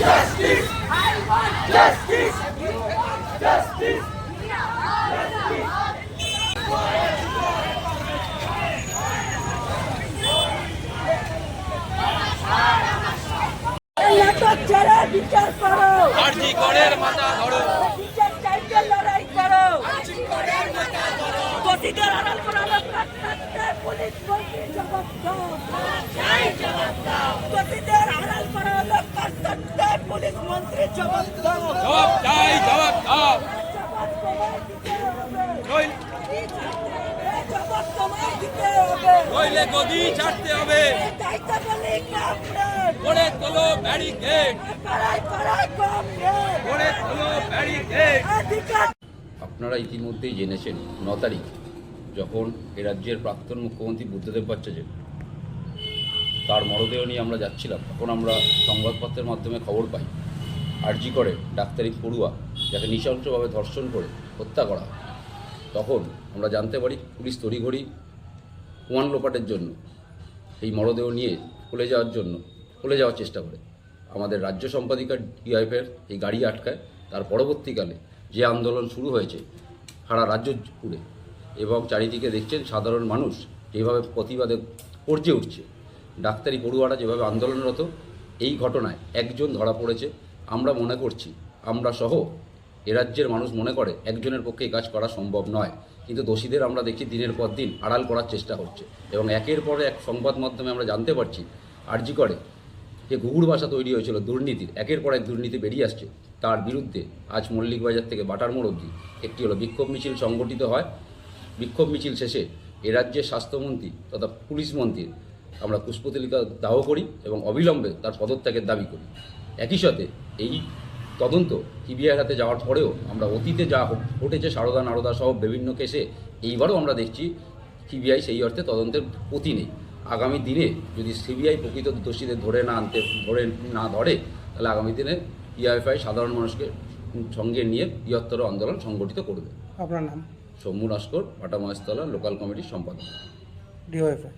justice. I want justice. You want justice. এই নাটক ছেড়ে বিচার করো করের মাথা ধরো। বিচার চাইতে লড়াই করো দোষীদের আড়াল করা লোকরা থাকতে পুলিশ মন্ত্রী জবাব দাও দোষীদের আড়াল করা লোকরা থাকতে পুলিশ মন্ত্রী জবাব দাও। জবাব চাই জবাব দাও জবাব নইলে জবাব গদি ছাড়তে হবে। এই দায়িত্ব বলি কামড়ে ব্যারিকেড আপনারা ইতিমধ্যেই জেনেছেন ন তারিখ যখন এ রাজ্যের প্রাক্তন মুখ্যমন্ত্রী বুদ্ধদেব ভট্টাচার্য তার মরদেহ নিয়ে আমরা যাচ্ছিলাম তখন আমরা সংবাদপত্রের মাধ্যমে খবর পাই। আরজি করে ডাক্তারি পড়ুয়া যাকে নৃশংসভাবে ধর্ষণ করে হত্যা করা তখন আমরা জানতে পারি পুলিশ তড়িঘড়ি প্রমাণ লোপাটের জন্য এই মরদেহ নিয়ে চলে যাওয়ার জন্য চলে যাওয়ার চেষ্টা করে। আমাদের রাজ্য সম্পাদিকা ডিআইএফের এই গাড়ি আটকায়। তার পরবর্তীকালে যে আন্দোলন শুরু হয়েছে সারা রাজ্য জুড়ে এবং চারিদিকে দেখছেন সাধারণ মানুষ যেভাবে প্রতিবাদে গর্জে উঠছে। ডাক্তারি পড়ুয়ারা যেভাবে আন্দোলনরত, এই ঘটনায় একজন ধরা পড়েছে। আমরা মনে করছি, আমরা সহ এ রাজ্যের মানুষ মনে করে একজনের পক্ষে কাজ করা সম্ভব নয়। কিন্তু দোষীদের আমরা দেখি দিনের পর দিন আড়াল করার চেষ্টা হচ্ছে এবং একের পর এক সংবাদ মাধ্যমে আমরা জানতে পারছি, আরজি করে যে ঘুঘুর ভাষা তৈরি হয়েছিল দুর্নীতির, একের পর এক দুর্নীতি বেরিয়ে আসছে। তার বিরুদ্ধে আজ মল্লিক বাজার থেকে বাটার মোড় অবধি একটি হলো বিক্ষোভ মিছিল সংগঠিত হয়। বিক্ষোভ মিছিল শেষে এ রাজ্যের স্বাস্থ্যমন্ত্রী তথা পুলিশ মন্ত্রীর আমরা পুষ্পতলিকা দাহ করি এবং অবিলম্বে তার পদত্যাগের দাবি করি। একই সাথে এই তদন্ত সিবিআই হাতে যাওয়ার পরেও আমরা অতীতে যা ঘটেছে সারদা নারদা সহ বিভিন্ন কেসে এইবারও আমরা দেখছি সিবিআই সেই অর্থে তদন্তের প্রতি নেই। আগামী দিনে যদি সিবিআই প্রকৃত দোষীদের ধরে না আনতে ধরে না ধরে তাহলে আগামী দিনে ইআইএফআই সাধারণ মানুষকে সঙ্গে নিয়ে বৃহত্তর আন্দোলন সংগঠিত করবে। আপনার নাম? সৌম্য নস্কর ভাটা মহেশতলা লোকাল কমিটির সম্পাদক। ডিওএফআই